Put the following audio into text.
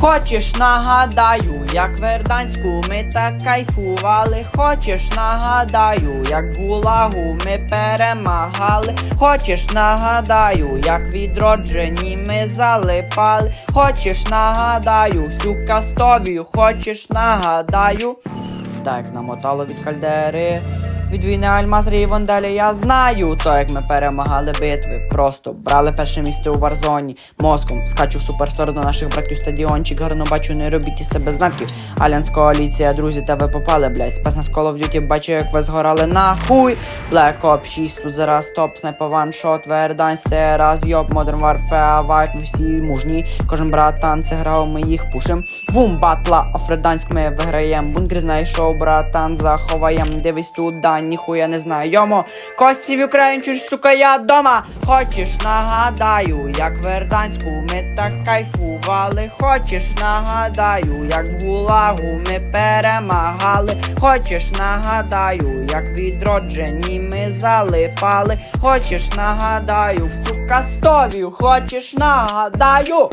Хочеш нагадаю, як в Верданську ми так кайфували. Хочеш нагадаю, як в Гулагу ми перемагали. Хочеш нагадаю, як відроджені ми залипали. Хочеш нагадаю, всю кастовію, хочеш нагадаю. Так, як намотало від кальдери. Від війни Альмаз Рівон далі я знаю, то як ми перемагали битви. Просто брали перше місце у Варзоні. Мозком скачу в суперстор до наших братів стадіончик. Гарно бачу, не робіть із себе знаків. Альянс коаліція, друзі, тебе попали, блядь. Спас нас Call of Duty, бачу, як ви згорали нахуй. Black Ops 6, тут зараз топ, снайпа ваншот, Вердань, раз, йоп, Modern Warfare, Вайт, ми всі мужні. Кожен братан, це грав, ми їх пушим. Бум, батла, офреданськ ми виграєм. Бункер знайшов, братан, заховаєм. Дивись туди, ніхуя не знаю. Йомо, Кості в Україні, чуж, сука, я дома. Хочеш, нагадаю, як в Верданську ми так кайфували. Хочеш, нагадаю, як в Гулагу ми перемагали. Хочеш, нагадаю, як відроджені ми залипали. Хочеш, нагадаю, всю кастовію, хочеш, нагадаю.